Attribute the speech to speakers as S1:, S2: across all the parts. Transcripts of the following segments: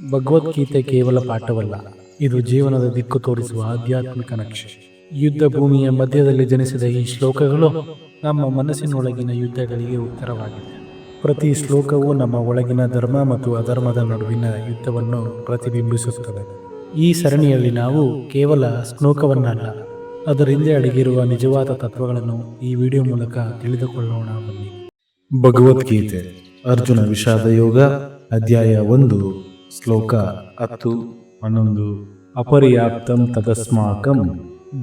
S1: ಭಗವದ್ಗೀತೆ ಕೇವಲ ಪಾಠವಲ್ಲ, ಇದು ಜೀವನದ ದಿಕ್ಕು ತೋರಿಸುವ ಆಧ್ಯಾತ್ಮಿಕ ನಕ್ಷೆ. ಯುದ್ಧ ಭೂಮಿಯ ಮಧ್ಯದಲ್ಲಿ ಜನಿಸಿದ ಈ ಶ್ಲೋಕಗಳು ನಮ್ಮ ಮನಸ್ಸಿನೊಳಗಿನ ಯುದ್ಧಗಳಿಗೆ ಉತ್ತರವಾಗಿದೆ. ಪ್ರತಿ ಶ್ಲೋಕವು ನಮ್ಮ ಒಳಗಿನ ಧರ್ಮ ಮತ್ತು ಅಧರ್ಮದ ನಡುವಿನ ಯುದ್ಧವನ್ನು ಪ್ರತಿಬಿಂಬಿಸುತ್ತದೆ. ಈ ಸರಣಿಯಲ್ಲಿ ನಾವು ಕೇವಲ ಶ್ಲೋಕವನ್ನಲ್ಲ, ಅದರಿಂದ ಅಡಗಿರುವ ನಿಜವಾದ ತತ್ವಗಳನ್ನು ಈ ವಿಡಿಯೋ ಮೂಲಕ ತಿಳಿದುಕೊಳ್ಳೋಣ ಬನ್ನಿ.
S2: ಭಗವದ್ಗೀತೆ, ಅರ್ಜುನ ವಿಷಾದ ಯೋಗ ಅಧ್ಯಾಯ ಒಂದು. ಶ್ಲೋಕ ಹತ್ತು. ಹನ್ನೊಂದು. ಅಪರ್ಯಾಪ್ತಂ ತದಸ್ಮಾಕಂ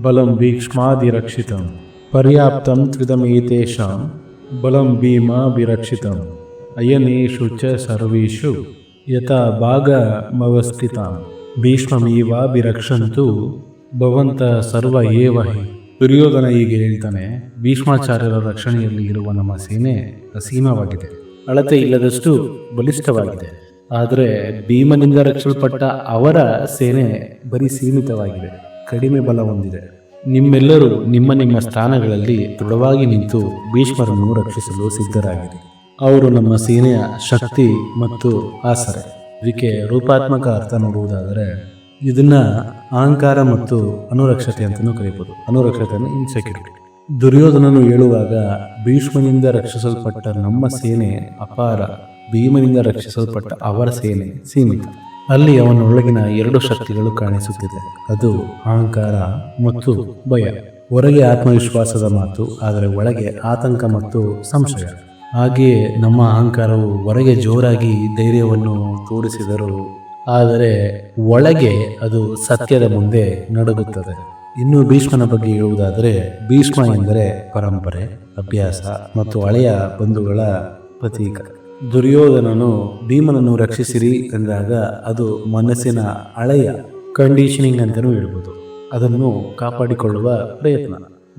S2: ಬಲಂ ಭೀಕ್ಷ್ಮಾದಿರಕ್ಷಿತಂ. ಪರ್ಯಾಪ್ತಂ ತ್ರಿದಮೇತೇಷಾಂ ಬಲಂ ಭೀಮಾಭಿರಕ್ಷಿತಂ. ಅಯನೇಷು ಚ ಸರ್ವೇಷು ಯಥಾ ಭಾಗಮವಸ್ಥಿತಾಂ. ಭೀಷ್ಮಮೀವಾಭಿರಕ್ಷಂತು ಭವಂತ ಸರ್ವ ಏವ ದುರ್ಯೋಧನ ಹೀಗೆ ಹೇಳ್ತಾನೆ, ಭೀಷ್ಮಾಚಾರ್ಯರ ರಕ್ಷಣೆಯಲ್ಲಿ ಇರುವ ನಮ್ಮ ಸೇನೆ ಅಸೀಮವಾಗಿದೆ. ಅಳತೆ ಇಲ್ಲದಷ್ಟು ಬಲಿಷ್ಠವಾಗಿದೆ. ಆದರೆ ಭೀಮನಿಂದ ರಕ್ಷಿಸಲ್ಪಟ್ಟ ಅವರ ಸೇನೆ ಬರೀ ಸೀಮಿತವಾಗಿದೆ. ಕಡಿಮೆ ಬಲ ಹೊಂದಿದೆ. ನಿಮ್ಮೆಲ್ಲರೂ ನಿಮ್ಮ ನಿಮ್ಮ ಸ್ಥಾನಗಳಲ್ಲಿ ದೃಢವಾಗಿ ನಿಂತು ಭೀಷ್ಮರನ್ನು ರಕ್ಷಿಸಲು ಸಿದ್ಧರಾಗಿದೆ ಅವರು ನಮ್ಮ ಸೇನೆಯ ಶಕ್ತಿ ಮತ್ತು ಆಸರೆ. ಇದಕ್ಕೆ ರೂಪಾತ್ಮಕ ಅರ್ಥ ನೋಡುವುದಾದರೆ ಇದನ್ನ ಅಹಂಕಾರ ಮತ್ತು ಅನುರಕ್ಷತೆ ಅಂತಲೂ ಕರೆಯಬಹುದು ಅನುರಕ್ಷತೆ ಇನ್ಸೆಕ್ಯೂರಿಟಿ ದುರ್ಯೋಧನನು ಹೇಳುವಾಗ ಭೀಷ್ಮನಿಂದ ರಕ್ಷಿಸಲ್ಪಟ್ಟ ನಮ್ಮ ಸೇನೆ ಅಪಾರ ಭೀಮನಿಂದ ರಕ್ಷಿಸಲ್ಪಟ್ಟ ಅವರ ಸೇನೆ ಸೀಮಿತ. ಅಲ್ಲಿ ಅವನೊಳಗಿನ ಎರಡು ಶಕ್ತಿಗಳು ಕಾಣಿಸುತ್ತಿದೆ. ಅದು ಅಹಂಕಾರ ಮತ್ತು ಭಯ. ಹೊರಗೆ ಆತ್ಮವಿಶ್ವಾಸದ ಮಾತು, ಆದರೆ ಒಳಗೆ ಆತಂಕ ಮತ್ತು ಸಂಶಯ. ಹಾಗೆಯೇ ನಮ್ಮ ಅಹಂಕಾರವು ಹೊರಗೆ ಜೋರಾಗಿ ಧೈರ್ಯವನ್ನು ತೋರಿಸಿದರು, ಆದರೆ ಒಳಗೆ ಅದು ಸತ್ಯದ ಮುಂದೆ ನಡುಗುತ್ತದೆ. ಇನ್ನು ಭೀಷ್ಮನ ಬಗ್ಗೆ ಹೇಳುವುದಾದರೆ, ಭೀಷ್ಮ ಎಂದರೆ ಪರಂಪರೆ, ಅಭ್ಯಾಸ ಮತ್ತು ಹಳೆಯ ಬಂಧುಗಳ ಪ್ರತೀಕ. ದುರ್ಯೋಧನನು ಭೀಮನನ್ನು ರಕ್ಷಿಸಿರಿ ಎಂದಾಗ ಅದು ಮನಸ್ಸಿನ ಹಳೆಯ ಕಂಡೀಷನಿಂಗ್ ಅಂತಲೂ ಹೇಳ್ಬೋದು ಅದನ್ನು ಕಾಪಾಡಿಕೊಳ್ಳುವ ಪ್ರಯತ್ನ.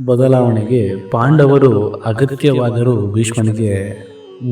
S2: ಬದಲಾವಣೆಗೆ ಪಾಂಡವರು ಅಗತ್ಯವಾದರೂ ಭೀಷ್ಮನಿಗೆ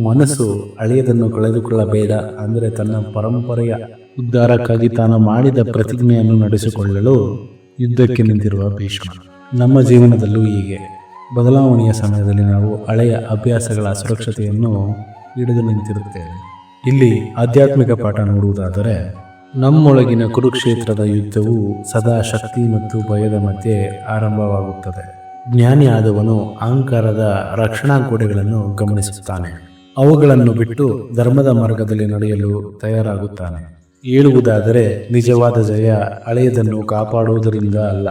S2: ಮನಸ್ಸು ಹಳೆಯದನ್ನು ಕಳೆದುಕೊಳ್ಳಬೇಡ ಅಂದರೆ ತನ್ನ ಪರಂಪರೆಯ ಉದ್ಧಾರಕ್ಕಾಗಿ ತಾನು ಮಾಡಿದ ಪ್ರತಿಜ್ಞೆಯನ್ನು ನಡೆಸಿಕೊಳ್ಳಲು ಯುದ್ಧಕ್ಕೆ ನಿಂತಿರುವ ಭೀಷ್ಮ. ನಮ್ಮ ಜೀವನದಲ್ಲೂ ಹೀಗೆ. ಬದಲಾವಣೆಯ ಸಮಯದಲ್ಲಿ ನಾವು ಹಳೆಯ ಅಭ್ಯಾಸಗಳ ಸುರಕ್ಷತೆಯನ್ನು ಹಿಡಿದು ನಿಂತಿರುತ್ತೇವೆ. ಇಲ್ಲಿ ಆಧ್ಯಾತ್ಮಿಕ ಪಾಠ ನೋಡುವುದಾದರೆ, ನಮ್ಮೊಳಗಿನ ಕುರುಕ್ಷೇತ್ರದ ಯುದ್ಧವು ಸದಾ ಶಕ್ತಿ ಮತ್ತು ಭಯದ ಮಧ್ಯೆ ಆರಂಭವಾಗುತ್ತದೆ. ಜ್ಞಾನಿ ಆದವನು ಅಹಂಕಾರದ ರಕ್ಷಣಾ ಗೋಡೆಗಳನ್ನು ಗಮನಿಸುತ್ತಾನೆ. ಅವುಗಳನ್ನು ಬಿಟ್ಟು ಧರ್ಮದ ಮಾರ್ಗದಲ್ಲಿ ನಡೆಯಲು ತಯಾರಾಗುತ್ತಾನೆ. ಹೇಳುವುದಾದರೆ ನಿಜವಾದ ಜಯ ಹಳೆಯದನ್ನು ಕಾಪಾಡುವುದರಿಂದ ಅಲ್ಲ,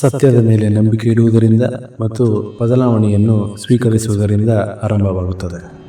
S2: ಸತ್ಯದ ಮೇಲೆ ನಂಬಿಕೆ ಇಡುವುದರಿಂದ ಮತ್ತು ಬದಲಾವಣೆಯನ್ನು ಸ್ವೀಕರಿಸುವುದರಿಂದ ಆರಂಭವಾಗುತ್ತದೆ.